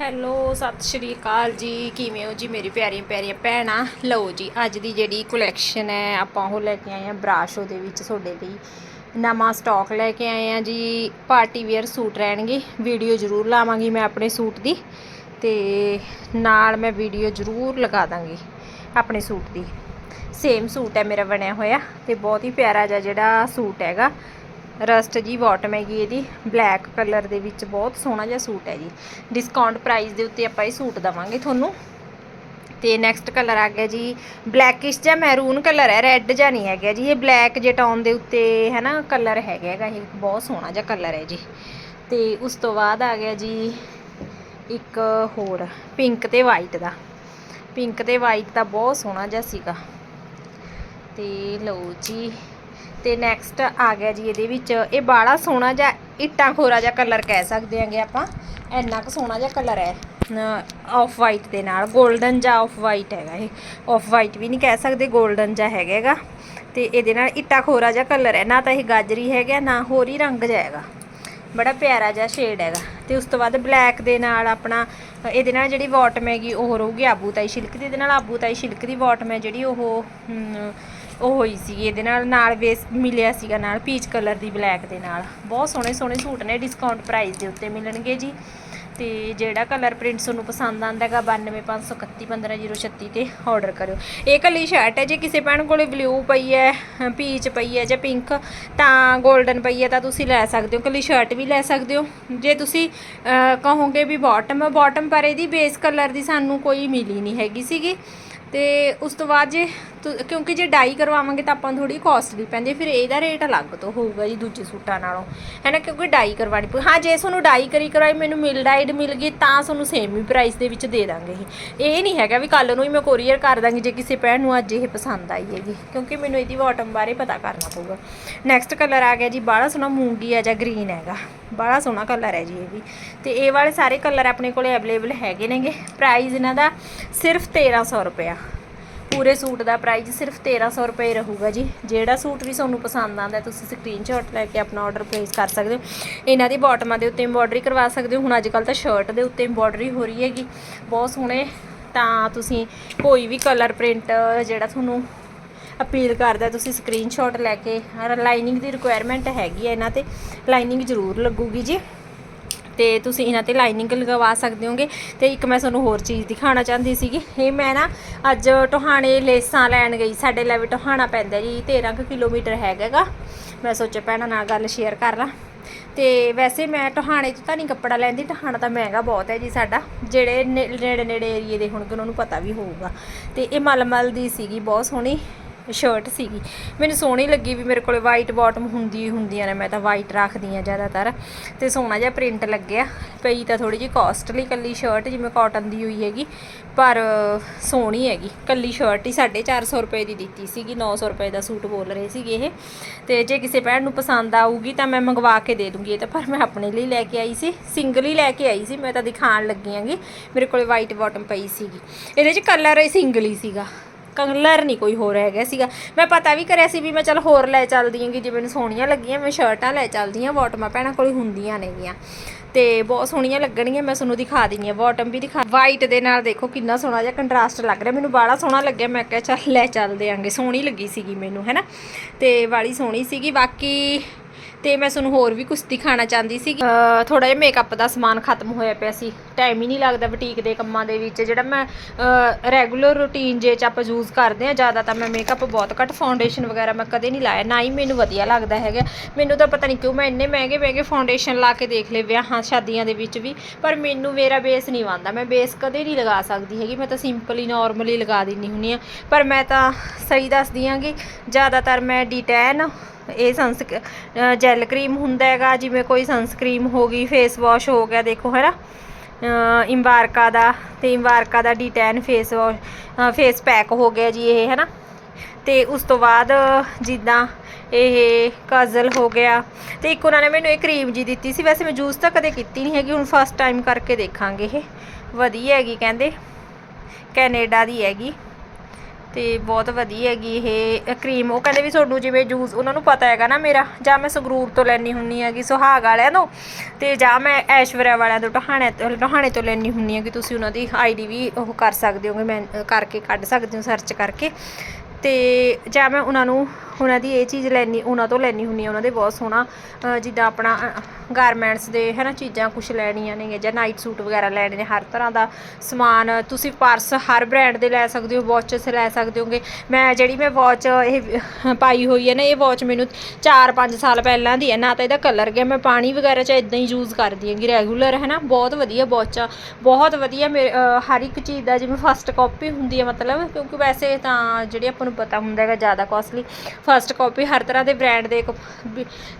Hello, ਸਤਿ ਸ਼੍ਰੀ ਅਕਾਲ ਜੀ। ਕਿਵੇਂ ਹੋ ਜੀ ਮੇਰੀ ਪਿਆਰੀਆਂ ਪਿਆਰੀਆਂ ਭੈਣਾਂ? ਲਓ ਜੀ, ਅੱਜ ਦੀ ਜਿਹੜੀ ਕਲੈਕਸ਼ਨ ਹੈ, ਆਪਾਂ ਉਹ ਲੈ ਕੇ ਆਏ ਆ ਬਰਾਸ਼ੋ ਦੇ ਵਿੱਚ ਤੁਹਾਡੇ ਲਈ। ਨਵਾਂ ਸਟਾਕ ਲੈ ਕੇ ਆਏ ਆ ਜੀ। ਪਾਰਟੀ ਵੇਅਰ ਸੂਟ ਰਹਿਣਗੇ। ਵੀਡੀਓ ਜ਼ਰੂਰ ਲਾਵਾਂਗੀ ਮੈਂ ਆਪਣੇ ਸੂਟ ਦੀ ਤੇ ਨਾਲ ਮੈਂ ਵੀਡੀਓ ਜ਼ਰੂਰ ਲਗਾ ਦਾਂਗੀ ਆਪਣੇ ਸੂਟ ਦੀ। ਸੇਮ ਸੂਟ ਹੈ ਮੇਰਾ ਬਣਿਆ ਹੋਇਆ ਤੇ ਬਹੁਤ ਹੀ ਪਿਆਰਾ ਜਿਹਾ ਜਿਹੜਾ ਸੂਟ ਹੈਗਾ। ਰਸਟ ਜੀ ਬਾਟਮ ਹੈਗੀ ਇਹਦੀ ਬਲੈਕ ਕਲਰ ਦੇ ਵਿੱਚ ਬਹੁਤ ਸੋਹਣਾ ਜਿਹਾ ਸੂਟ ਹੈ ਜੀ। ਡਿਸਕਾਊਂਟ ਪ੍ਰਾਈਸ ਦੇ ਉੱਤੇ ਆਪਾਂ ਇਹ ਸੂਟ ਦਵਾਂਗੇ ਤੁਹਾਨੂੰ। ਤੇ ਨੈਕਸਟ ਕਲਰ ਆ ਗਿਆ ਜੀ ਬਲੈਕਿਸ਼ ਜਾਂ ਮੈਰੂਨ ਕਲਰ ਹੈ ਰੈੱਡ ਜਾਂ ਨਹੀਂ ਹੈਗਾ ਜੀ। ਇਹ ਬਲੈਕ ਜੇ ਦੇ ਉੱਤੇ ਹੈ ਨਾ ਕਲਰ ਹੈਗਾ ਹੈਗਾ, ਇਹ ਬਹੁਤ ਸੋਹਣਾ ਜਿਹਾ ਕਲਰ ਹੈ ਜੀ। ਤੇ ਉਸ ਤੋਂ ਬਾਅਦ ਆ ਗਿਆ ਜੀ, ਇੱਕ ਹੋਰ ਪਿੰਕ ਤੇ ਵਾਈਟ ਦਾ। ਪਿੰਕ ਤੇ ਵਾਈਟ ਦਾ ਬਹੁਤ ਸੋਹਣਾ ਜਿਹਾ ਸੀਗਾ। ਤੇ ਲਓ ਜੀ ਤੇ ਨੈਕਸਟ ਆ ਗਿਆ ਜੀ ਇਹਦੇ ਵਿੱਚ। ਇਹ ਬਾੜਾ ਸੋਹਣਾ ਜਿਹਾ ਇੱਟਾਂ ਖੋਰਾ ਜਿਹਾ ਕਲਰ ਕਹਿ ਸਕਦੇ ਆਂਗੇ ਆਪਾਂ। ਇੰਨਾ ਕੁ ਸੋਹਣਾ ਜਿਹਾ ਕਲਰ ਹੈ। ਆਫ ਵਾਈਟ ਦੇ ਨਾਲ। 골ਡਨ ਜਾਂ ਆਫ ਵਾਈਟ ਹੈਗਾ ਇਹ। ਆਫ ਵਾਈਟ ਵੀ ਨਹੀਂ ਕਹਿ ਸਕਦੇ 골ਡਨ ਜਾਂ ਹੈਗਾ ਹੈਗਾ ਤੇ ਇਹਦੇ ਨਾਲ ਇੱਟਾ ਖੋਰਾ ਜਿਹਾ ਕਲਰ ਹੈ। ਨਾ ਤਾਂ ਇਹ ਗਾਜਰੀ ਹੈਗਾ, ਨਾ ਹੋਰ ਹੀ ਰੰਗ ਜਿਹਾ ਹੈਗਾ। ਬੜਾ ਪਿਆਰਾ ਜਿਹਾ ਸ਼ੇਡ ਹੈਗਾ। ਤੇ ਉਸ ਤੋਂ ਬਾਅਦ ਬਲੈਕ ਦੇ ਨਾਲ ਆਪਣਾ, ਇਹਦੇ ਨਾਲ ਜਿਹੜੀ ਬਾਟਮ ਹੈਗੀ ਉਹ ਰਹੂਗੀ ਆਬੂ ਤਾਈ ਸ਼ਿਲਕ ਦੀ। ਇਹਦੇ ਨਾਲ ਆਬੂ ਤਾਈ ਸ਼ਿਲਕ ਦੀ ਬਾਟਮ ਹੈ ਜਿਹੜੀ ਉਹ ਉਹ ਹੋਈ ਸੀਗੀ ਇਹਦੇ ਨਾਲ ਨਾਲ ਵੇਸ ਮਿਲਿਆ ਸੀਗਾ ਨਾਲ ਪੀਚ ਕਲਰ ਦੀ ਬਲੈਕ ਦੇ ਨਾਲ। ਬਹੁਤ ਸੋਹਣੇ ਸੋਹਣੇ ਸੂਟ ਨੇ ਡਿਸਕਾਊਂਟ ਪ੍ਰਾਈਸ ਦੇ ਉੱਤੇ ਮਿਲਣਗੇ ਜੀ। ਤੇ ਜਿਹੜਾ ਕਲਰ ਪ੍ਰਿੰਟ ਤੁਹਾਨੂੰ ਪਸੰਦ ਆਂਦਾ ਹੈਗਾ 9253115036 ਤੇ ਆਰਡਰ ਕਰਿਓ। ਇਹ ਕੱਲੀ ਸ਼ਰਟ ਹੈ ਜੇ ਕਿਸੇ ਭੈਣ ਕੋਲੇ ਬਲੂ ਪਈ ਹੈ ਪੀਚ ਪਈ ਹੈ ਜਾਂ ਪਿੰਕ ਤਾਂ 골ਡਨ ਪਈ ਹੈ, ਤਾਂ ਤੁਸੀਂ ਲੈ ਸਕਦੇ ਹੋ। ਕੱਲੀ ਸ਼ਰਟ ਵੀ ਲੈ ਸਕਦੇ ਹੋ। ਜੇ ਤੁਸੀਂ ਕਹੋਗੇ ਵੀ ਬਾਟਮ ਬਾਟਮ ਪਰ ਇਹਦੀ ਬੇਸ ਕਲਰ ਦੀ ਸਾਨੂੰ ਕੋਈ ਮਿਲੀ ਨਹੀਂ ਹੈਗੀ ਸੀਗੀ। ਤੇ ਉਸ ਤੋਂ ਬਾਅਦ ਜੇ ਤੁ- ਕਿਉਂਕਿ ਜੇ ਡਾਈ ਕਰਵਾਵਾਂਗੇ ਤਾਂ ਆਪਾਂ ਨੂੰ ਥੋੜੀ ਕਾਸਟਲੀ ਪੈਂਦੀ, ਫਿਰ ਇਹਦਾ ਰੇਟ ਅਲੱਗ ਤੋਂ ਹੋਊਗਾ ਜੀ ਦੂਜੇ ਸੂਟਾਂ ਨਾਲੋਂ। ਹੈ ਨਾ, ਕਿਉਂਕਿ ਡਾਈ ਕਰਵਾਣੀ ਪਊ। ਹਾਂ, ਜੇ ਤੁਹਾਨੂੰ ਡਾਈ ਕਰੀ ਕਰਵਾਈ ਮੈਨੂੰ ਮਿਲ ਡਾਈਡ ਮਿਲ ਗਈ, ਤਾਂ ਤੁਹਾਨੂੰ ਸੇਮ ਹੀ ਪ੍ਰਾਈਸ ਦੇ ਵਿੱਚ ਦੇ ਦਾਂਗੇ ਇਹ ਨਹੀਂ ਹੈਗਾ ਵੀ ਕੱਲ ਨੂੰ ਹੀ ਮੈਂ ਕੋਰੀਅਰ ਕਰ ਦਾਂਗੀ, ਜੇ ਕਿਸੇ ਭੈਣ ਨੂੰ ਅੱਜ ਇਹ ਪਸੰਦ ਆਈ ਹੈਗੀ। ਕਿਉਂਕਿ ਮੈਨੂੰ ਇਹਦੀ ਬਾਟਮ ਬਾਰੇ ਪਤਾ ਕਰਨਾ ਪਊਗਾ। ਨੈਕਸਟ ਕਲਰ ਆ ਗਿਆ ਜੀ, ਬਾਹਲਾ ਸੋਹਣਾ ਮੂੰਗੀ ਆ ਜਾਂ ਗ੍ਰੀਨ ਹੈਗਾ। ਬੜਾ ਸੋਹਣਾ ਕਲਰ ਹੈ ਜੀ ਇਹ ਵੀ। ਤੇ ਇਹ ਵਾਲੇ ਸਾਰੇ ਕਲਰ ਆਪਣੇ ਕੋਲੇ ਅਵੇਲੇਬਲ ਹੈਗੇ ਨੇਗੇ। ਪ੍ਰਾਈਸ ਇਹਨਾਂ ਦਾ ਸਿਰਫ 1300 ਰੁਪਇਆ। ਪੂਰੇ ਸੂਟ ਦਾ ਪ੍ਰਾਈਸ ਸਿਰਫ 1300 ਰੁਪਏ ਰਹੂਗਾ ਜੀ। ਜਿਹੜਾ ਸੂਟ ਵੀ ਤੁਹਾਨੂੰ ਪਸੰਦ ਆਉਂਦਾ ਤੁਸੀਂ ਸਕਰੀਨਸ਼ਾਟ ਲੈ ਕੇ ਆਪਣਾ ਆਰਡਰ ਪਲੇਸ ਕਰ ਸਕਦੇ ਹੋ। ਇਹਨਾਂ ਦੀ ਬਾਟਮਾਂ ਦੇ ਉੱਤੇ ਐਮਬੋਡਰੀ ਕਰਵਾ ਸਕਦੇ ਹੋ। ਹੁਣ ਅੱਜ ਕੱਲ ਤਾਂ ਸ਼ਰਟ ਦੇ ਉੱਤੇ ਐਮਬੋਡਰੀ ਹੋ ਰਹੀ ਹੈਗੀ। ਬਹੁਤ ਸੋਹਣੇ। ਤਾਂ ਤੁਸੀਂ ਕੋਈ ਵੀ ਕਲਰ ਪ੍ਰਿੰਟ ਜਿਹੜਾ ਤੁਹਾਨੂੰ ਅਪੀਲ ਕਰਦਾ, ਤੁਸੀਂ ਸਕਰੀਨਸ਼ਾਟ ਲੈ ਕੇ ਲਾਈਨਿੰਗ ਦੀ ਰਿਕੁਆਇਰਮੈਂਟ ਹੈਗੀ ਹੈ ਇਹਨਾਂ ਤੇ। ਲਾਈਨਿੰਗ ਜ਼ਰੂਰ ਲੱਗੂਗੀ ਜੀ। ਤੇ ਤੁਸੀਂ ਇਹਨਾਂ ਤੇ ਲਾਈਨਿੰਗ ਲਗਵਾ ਸਕਦੇ ਹੋਗੇ। ਤੇ ਇੱਕ ਮੈਂ ਤੁਹਾਨੂੰ ਹੋਰ ਚੀਜ਼ ਦਿਖਾਉਣਾ ਚਾਹੁੰਦੀ ਸੀਗੀ। ਇਹ ਮੈਂ ਨਾ ਅੱਜ ਟੋਹਾਣੇ ਲੇਸਾਂ ਲੈਣ ਗਈ। ਸਾਡੇ ਲੈ ਵੀ ਟੋਹਾਣਾ ਪੈਂਦਾ ਜੀ 13 ਕੁ ਕਿਲੋਮੀਟਰ ਹੈਗਾਗਾ। ਮੈਂ ਸੋਚਿਆ ਭੈਣਾਂ ਨਾਲ ਗੱਲ ਸ਼ੇਅਰ ਕਰ ਲਾਂ। ਤੇ ਵੈਸੇ ਮੈਂ ਟਹਾਣੇ 'ਚ ਤਾਂ ਨਹੀਂ ਕੱਪੜਾ ਲੈਂਦੀ, ਟੋਹਾਣਾ ਤਾਂ ਮਹਿੰਗਾ ਬਹੁਤ ਹੈ ਜੀ ਸਾਡਾ। ਜਿਹੜੇ ਨੇ- ਨੇੜੇ ਨੇੜੇ ਏਰੀਏ ਦੇ ਹੋਣਗੇ, ਉਹਨਾਂ ਨੂੰ ਪਤਾ ਵੀ ਹੋਊਗਾ। ਤੇ ਇਹ ਮਲਮਲ ਦੀ ਸੀਗੀ, ਬਹੁਤ ਸੋਹਣੀ। ਸ਼ਰਟ ਸੀਗੀ। ਮੈਨੂੰ ਸੋਹਣੀ ਲੱਗੀ ਵੀ ਮੇਰੇ ਕੋਲੇ ਵਾਈਟ ਬਾਟਮ ਹੁੰਦੀ ਹੁੰਦੀਆਂ ਨੇ, ਮੈਂ ਤਾਂ ਵਾਈਟ ਰੱਖਦੀ ਆ ਜ਼ਿਆਦਾਤਰ। ਤੇ ਸੋਹਣਾ ਜਿਹਾ ਪ੍ਰਿੰਟ ਲੱਗਿਆ। ਪਈ ਤਾਂ ਥੋੜੀ ਜਿਹੀ ਕਾਸਟਲੀ ਕੱਲੀ ਸ਼ਰਟ ਜਿਵੇਂ ਕਾਟਨ ਦੀ ਹੋਈ ਹੈਗੀ, ਪਰ ਸੋਹਣੀ ਹੈਗੀ। ਕੱਲੀ ਸ਼ਰਟ ਹੀ 450 ਰੁਪਏ ਦੀ ਦਿੱਤੀ ਸੀਗੀ 900 ਰੁਪਏ ਦਾ ਸੂਟ ਬੋਲ ਰਹੇ ਸੀਗੇ ਇਹ। ਤੇ ਜੇ ਕਿਸੇ ਭੈਣ ਨੂੰ ਪਸੰਦ ਆਊਗੀ ਤਾਂ ਮੈਂ ਮੰਗਵਾ ਕੇ ਦੇ ਦੂੰਗੀ ਇਹ ਤਾਂ, ਪਰ ਮੈਂ ਆਪਣੇ ਲਈ ਲੈ ਕੇ ਆਈ ਸੀ ਸਿੰਗਲ ਹੀ ਲੈ ਕੇ ਆਈ ਸੀ, ਮੈਂ ਤਾਂ ਦਿਖਾਣ ਲੱਗੀ ਆਂਗੀ ਮੇਰੇ ਕੋਲੇ ਵਾਈਟ ਬਾਟਮ ਪਈ ਸੀਗੀ। ਇਹਦੇ 'ਚ ਕਲਰ ਸਿੰਗਲ ਹੀ ਸੀਗਾ। ਕਲਰ ਨਹੀਂ ਕੋਈ ਹੋਰ ਹੈਗਾ ਸੀਗਾ। ਮੈਂ ਪਤਾ ਵੀ ਕਰਿਆ ਸੀ ਵੀ ਮੈਂ ਚਲ ਹੋਰ ਲੈ ਚੱਲਦੀ ਆਂਗੀ ਜੇ ਮੈਨੂੰ ਸੋਹਣੀਆਂ ਲੱਗੀਆਂ, ਮੈਂ ਸ਼ਰਟਾਂ ਲੈ ਚੱਲਦੀ ਆਂ ਬਾਟਮਾਂ ਭੈਣਾਂ ਕੋਲ ਹੁੰਦੀਆਂ ਨੇਗੀਆਂ। ਤੇ ਬਹੁਤ ਸੋਹਣੀਆਂ ਲੱਗਣਗੀਆਂ, ਮੈਂ ਤੁਹਾਨੂੰ ਦਿਖਾ ਦਿੰਦੀ ਆ ਬਾਟਮ ਵੀ ਦਿਖਾ ਵਾਈਟ ਦੇ ਨਾਲ ਦੇਖੋ ਕਿੰਨਾ ਸੋਹਣਾ ਜਿਹਾ ਕੰਟਰਾਸਟ ਲੱਗ ਰਿਹਾ। ਮੈਨੂੰ ਬਾਹਲਾ ਸੋਹਣਾ ਲੱਗਿਆ, ਮੈਂ ਕਿਹਾ ਚੱਲ ਲੈ ਚੱਲਦੇ ਆਂਗੇ। ਸੋਹਣੀ ਲੱਗੀ ਸੀਗੀ ਮੈਨੂੰ, ਹੈਨਾ? ਤੇ ਵਾਲੀ ਸੋਹਣੀ ਸੀਗੀ, ਬਾਕੀ ਤੇ ਮੈਂ ਤੁਹਾਨੂੰ ਹੋਰ ਵੀ ਕੁਝ ਦਿਖਾਣਾ ਚਾਹੁੰਦੀ ਸੀ। ਥੋੜਾ ਜਿਹਾ ਮੇਕਅਪ ਦਾ ਸਮਾਨ ਖਤਮ ਹੋਇਆ ਪਿਆ ਸੀ। ਟਾਈਮ ਹੀ ਨਹੀਂ ਲੱਗਦਾ ਬੁਟੀਕ ਦੇ ਕੰਮਾਂ ਦੇ ਵਿੱਚ। ਜਿਹੜਾ ਮੈਂ ਰੈਗੂਲਰ ਰੂਟੀਨ ਜੇ ਚ ਆਪਾਂ ਯੂਜ਼ ਕਰਦੇ ਆ ਜ਼ਿਆਦਾ ਤਾਂ ਮੈਂ ਮੇਕਅਪ ਬਹੁਤ ਘੱਟ ਫਾਊਂਡੇਸ਼ਨ ਵਗੈਰਾ ਮੈਂ ਕਦੇ ਨਹੀਂ ਲਾਇਆ। ਨਾ ਹੀ ਮੈਨੂੰ ਵਧੀਆ ਲੱਗਦਾ ਹੈਗਾ। ਮੈਨੂੰ ਤਾਂ ਪਤਾ ਨਹੀਂ ਕਿਉਂ ਮੈਂ ਇੰਨੇ ਮਹਿੰਗੇ ਮਹਿੰਗੇ ਫਾਊਂਡੇਸ਼ਨ ਲਾ ਕੇ ਦੇਖ ਲਏ ਵਿਆਹਾਂ, ਸ਼ਾਦੀਆਂ ਦੇ ਵਿੱਚ ਵੀ। ਪਰ ਮੈਨੂੰ ਮੇਰਾ ਬੇਸ ਨਹੀਂ ਆਉਂਦਾ ਮੈਂ ਬੇਸ ਕਦੇ ਨਹੀਂ ਲਗਾ ਸਕਦੀ ਹੈਗੀ। ਮੈਂ ਤਾਂ ਸਿੰਪਲੀ ਨਾਰਮਲੀ ਲਗਾ ਦਿੰਦੀ ਹੁੰਨੀ ਆ ਪਰ ਮੈਂ ਤਾਂ ਸਹੀ ਦੱਸਦੀ ਆਂਗੀ ਜ਼ਿਆਦਾਤਰ ਮੈਂ ਡੀਟੈਨ ਇਹ ਸਨਸ ਜੈਲ ਕਰੀਮ ਹੁੰਦਾ ਹੈਗਾ, ਜਿਵੇਂ ਕੋਈ ਸਨਸਕ੍ਰੀਮ ਹੋ ਗਈ ਫੇਸ ਵਾਸ਼ ਹੋ ਗਿਆ, ਦੇਖੋ ਹੈ ਨਾ ਇੰਬਾਰਕਾ ਦਾ, ਤੇ ਇੰਬਾਰਕਾ ਦਾ ਡੀ10 ਫੇਸ ਵਾਸ਼ ਫੇਸ ਪੈਕ ਹੋ ਗਿਆ ਜੀ ਇਹ ਹੈ ਨਾ ਤੇ ਉਸ ਤੋਂ ਬਾਅਦ ਜਿੱਦਾਂ ਇਹ ਕਾਜਲ ਹੋ ਗਿਆ। ਤੇ ਇੱਕ ਉਹਨਾਂ ਨੇ ਮੈਨੂੰ ਇਹ ਕਰੀਮ ਜੀ ਦਿੱਤੀ ਸੀ, ਵੈਸੇ ਮੈਂ ਜੂਸ ਤਾਂ ਕਦੇ ਕੀਤੀ ਨਹੀਂ ਹੈਗੀ, ਹੁਣ ਫਸਟ ਟਾਈਮ ਕਰਕੇ ਦੇਖਾਂਗੇ ਇਹ। ਵਧੀਆ ਹੈਗੀ ਕਹਿੰਦੇ, ਕੈਨੇਡਾ ਦੀ ਹੈਗੀ। ਤੇ ਬਹੁਤ ਵਧੀਆ ਹੈਗੀ ਇਹ ਕਰੀਮ ਉਹ ਕਹਿੰਦੇ ਵੀ ਤੁਹਾਨੂੰ ਜਿਵੇਂ ਜੂਸ ਉਹਨਾਂ ਨੂੰ ਪਤਾ ਹੈਗਾ ਨਾ ਮੇਰਾ। ਜਾਂ ਮੈਂ ਸੰਗਰੂਰ ਤੋਂ ਲੈਣੀ ਹੁੰਨੀ ਹੈਗੀ ਸੁਹਾਗ ਵਾਲਿਆਂ ਤੋਂ। ਤੇ ਜਾਂ ਮੈਂ ਐਸ਼ਵਰਿਆ ਵਾਲਿਆਂ ਤੋਂ, ਟਹਾਣੇ ਤੋਂ ਟਹਾਣੇ ਤੋਂ ਲੈਣੀ ਹੁੰਨੀ ਹੈਗੀ। ਤੁਸੀਂ ਉਹਨਾਂ ਦੀ ਆਈਡੀ ਵੀ ਉਹ ਕਰ ਸਕਦੇ ਹੋਗੇ, ਮੈਂ ਕਰਕੇ ਕੱਢ ਸਕਦੇ ਹੋ ਸਰਚ ਕਰਕੇ। ਤੇ ਜਾਂ ਮੈਂ ਉਹਨਾਂ ਨੂੰ ਉਹਨਾਂ ਦੀ ਇਹ ਚੀਜ਼ ਲੈਣੀ ਉਹਨਾਂ ਤੋਂ ਲੈਣੀ ਹੁੰਨੀ ਆ, ਉਹਨਾਂ ਦੇ ਬਹੁਤ ਸੋਹਣਾ ਜਿੱਦਾਂ ਆਪਣਾ ਗਾਰਮੈਂਟਸ ਦੇ ਹੈ ਨਾ ਚੀਜ਼ਾਂ ਕੁਝ ਲੈਣੀਆਂ ਨੇ ਜਾਂ ਨਾਈਟ ਸੂਟ ਵਗੈਰਾ ਲੈਣੇ ਨੇ, ਹਰ ਤਰ੍ਹਾਂ ਦਾ ਸਮਾਨ, ਤੁਸੀਂ ਪਰਸ ਹਰ ਬ੍ਰਾਂਡ ਦੇ ਲੈ ਸਕਦੇ ਹੋ ਵਾਚਸ ਲੈ ਸਕਦੇ ਹੋਗੇ। ਮੈਂ ਜਿਹੜੀ ਮੈਂ ਵਾਚ ਇਹ ਪਾਈ ਹੋਈ ਹੈ ਨਾ, ਇਹ ਵਾਚ ਮੈਨੂੰ 4-5 ਸਾਲ ਪਹਿਲਾਂ ਦੀ ਹੈ ਨਾ ਤਾਂ ਇਹਦਾ ਕਲਰ ਗਿਆ, ਮੈਂ ਪਾਣੀ ਵਗੈਰਾ ਚ ਇਦਾਂ ਹੀ ਯੂਜ਼ ਕਰਦੀ ਹਾਂਗੀ ਰੈਗੂਲਰ ਹੈ ਨਾ ਬਹੁਤ ਵਧੀਆ ਵਾਚ ਆ, ਬਹੁਤ ਵਧੀਆ ਮੇਰੇ ਹਰ ਇੱਕ ਚੀਜ਼ ਦਾ, ਜਿਵੇਂ ਫਸਟ ਕਾਪੀ ਹੁੰਦੀ ਹੈ ਮਤਲਬ, ਕਿਉਂਕਿ ਵੈਸੇ ਤਾਂ ਜਿਹੜੀ ਆਪਾਂ ਨੂੰ ਪਤਾ ਹੁੰਦਾ ਹੈਗਾ ਜ਼ਿਆਦਾ ਕਾਸਟਲੀ ਫਸਟ ਕਾਪੀ ਹਰ ਤਰ੍ਹਾਂ ਦੇ ਬ੍ਰਾਂਡ ਦੇ ਇੱਕ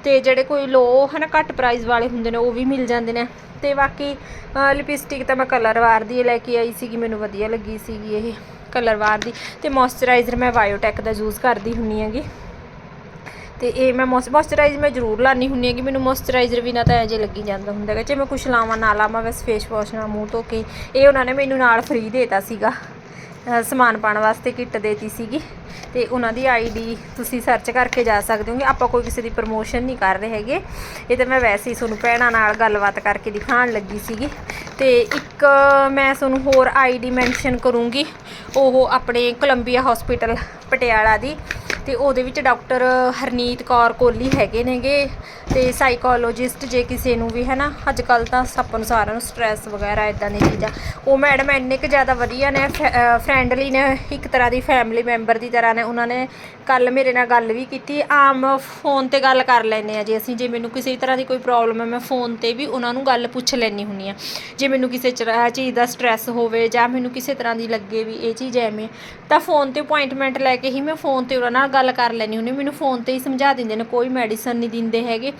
ਤੇ ਜਿਹੜੇ ਕੋਈ ਲੋ ਹੈ ਨਾ ਘੱਟ ਪ੍ਰਾਈਸ ਵਾਲੇ ਹੁੰਦੇ ਨੇ, ਉਹ ਵੀ ਮਿਲ ਜਾਂਦੇ ਨੇ। ਤੇ ਬਾਕੀ ਲਿਪਸਟਿਕ ਤਾਂ ਮੈਂ ਕਲਰ ਵਾਰ ਦੀ ਲੈ ਕੇ ਆਈ ਸੀਗੀ, ਮੈਨੂੰ ਵਧੀਆ ਲੱਗੀ ਸੀਗੀ ਇਹ ਕਲਰ ਵਾਰ ਦੀ। ਤੇ ਮੋਇਸਚਰਾਈਜ਼ਰ ਮੈਂ ਬਾਇਓਟੈਕ ਦਾ ਯੂਜ਼ ਕਰਦੀ ਹੁੰਨੀ ਹੈਗੀ। ਤੇ ਇਹ ਮੈਂ ਮੋਇਸਚਰਾਈਜ਼ ਮੈਂ ਜ਼ਰੂਰ ਲਾਣੀ ਹੁੰਨੀ ਹੈ ਕਿ ਮੈਨੂੰ ਮੋਇਸਚਰਾਈਜ਼ਰ ਵੀ ਨਾ ਤਾਂ ਐਜੇ ਲੱਗੀ ਜਾਂਦਾ ਹੁੰਦਾ ਹੈਗਾ। ਜੇ ਮੈਂ ਕੁਛ ਲਾਵਾਂ, ਨਾ ਲਾਵਾਂ, ਬਸ ਫੇਸ ਵਾਸ਼ ਨਾਲ ਮੂੰਹ ਧੋ ਕੇ, ਇਹ ਉਹਨਾਂ ਨੇ ਮੈਨੂੰ ਨਾਲ ਫ੍ਰੀ ਦੇਤਾ ਸੀਗਾ ਸਮਾਨ ਪਾਉਣ ਵਾਸਤੇ ਕਿੱਟ ਦੇਤੀ ਸੀਗੀ। ਤੇ ਉਹਨਾਂ ਦੀ ਆਈਡੀ ਤੁਸੀਂ ਸਰਚ ਕਰਕੇ ਜਾ ਸਕਦੇ ਹੋਗੇ। ਆਪਾਂ ਕੋਈ ਕਿਸੇ ਦੀ ਪ੍ਰਮੋਸ਼ਨ ਨਹੀਂ ਕਰ ਰਹੇ ਹੈਗੇ। ਇਹ ਤਾਂ ਮੈਂ ਵੈਸੇ ਹੀ ਤੁਹਾਨੂੰ ਭੈਣਾਂ ਨਾਲ ਗੱਲਬਾਤ ਕਰਕੇ ਦਿਖਾਉਣ ਲੱਗੀ ਸੀਗੀ। ਤੇ ਇੱਕ ਮੈਂ ਤੁਹਾਨੂੰ ਹੋਰ ਆਈਡੀ ਮੈਂਸ਼ਨ ਕਰੂੰਗੀ। ਉਹ ਆਪਣੇ ਕੋਲੰਬੀਆ ਹਸਪੀਟਲ ਪਟਿਆਲਾ ਦੀ। ਤੇ ਉਹਦੇ ਵਿੱਚ ਡਾਕਟਰ ਹਰਨੀਤ ਕੌਰ ਕੋਹਲੀ ਹੈਗੇ ਨੇਗੇ ਤੇ ਸਾਈਕੋਲੋਜਿਸਟ ਜੇ ਕਿਸੇ ਨੂੰ ਵੀ ਹੈ ਨਾ ਅੱਜ ਕੱਲ ਤਾਂ ਆਪਾਂ ਨੂੰ ਸਾਰਿਆਂ ਨੂੰ ਸਟ੍ਰੈਸ ਵਗੈਰਾ ਇਦਾਂ ਦੀਆਂ ਚੀਜ਼ਾਂ। ਉਹ ਮੈਡਮ ਇੰਨੇ ਕੁ ਜ਼ਿਆਦਾ ਵਧੀਆ ਨੇ ਫਰੈਂਡਲੀ ਨੇ, ਇੱਕ ਤਰ੍ਹਾਂ ਦੀ ਫੈਮਿਲੀ ਮੈਂਬਰ ਦੀ ਤਰ੍ਹਾਂ ਨੇ, ਉਹਨਾਂ ਨੇ ਕੱਲ ਮੇਰੇ ਨਾਲ ਗੱਲ ਵੀ ਕੀਤੀ। ਆਮ ਫੋਨ ਤੇ ਗੱਲ ਕਰ ਲੈਨੇ ਆ ਜੇ ਅਸੀਂ, ਜੇ ਮੈਨੂੰ ਕਿਸੇ ਤਰ੍ਹਾਂ ਦੀ ਕੋਈ ਪ੍ਰੋਬਲਮ ਹੈ ਮੈਂ ਫੋਨ ਤੇ ਵੀ ਉਹਨਾਂ ਨੂੰ ਗੱਲ ਪੁੱਛ ਲੈਣੀ ਹੁੰਨੀ ਆ। ਜੇ ਮੈਨੂੰ ਕਿਸੇ ਚੀਜ਼ ਦਾ ਸਟ੍ਰੈਸ ਹੋਵੇ ਜਾਂ ਮੈਨੂੰ ਕਿਸੇ ਤਰ੍ਹਾਂ ਦੀ ਲੱਗੇ ਵੀ ਇਹ ਚੀਜ਼ ਐਵੇਂ, ਤਾਂ ਫੋਨ ਤੇ ਅਪਾਇੰਟਮੈਂਟ ਲੈ ਕੇ ਹੀ ਮੈਂ ਫੋਨ ਤੇ ਉਹਨਾਂ ਨਾਲ ਗੱਲ ਕਰ ਲੈਣੀ ਹੁੰਦੀ ਮੈਨੂੰ ਫੋਨ ਤੇ ਹੀ ਸਮਝਾ ਦਿੰਦੇ ਨੇ ਕੋਈ ਮੈਡੀਸਨ ਨਹੀਂ ਦਿੰਦੇ ਹੈਗੇ।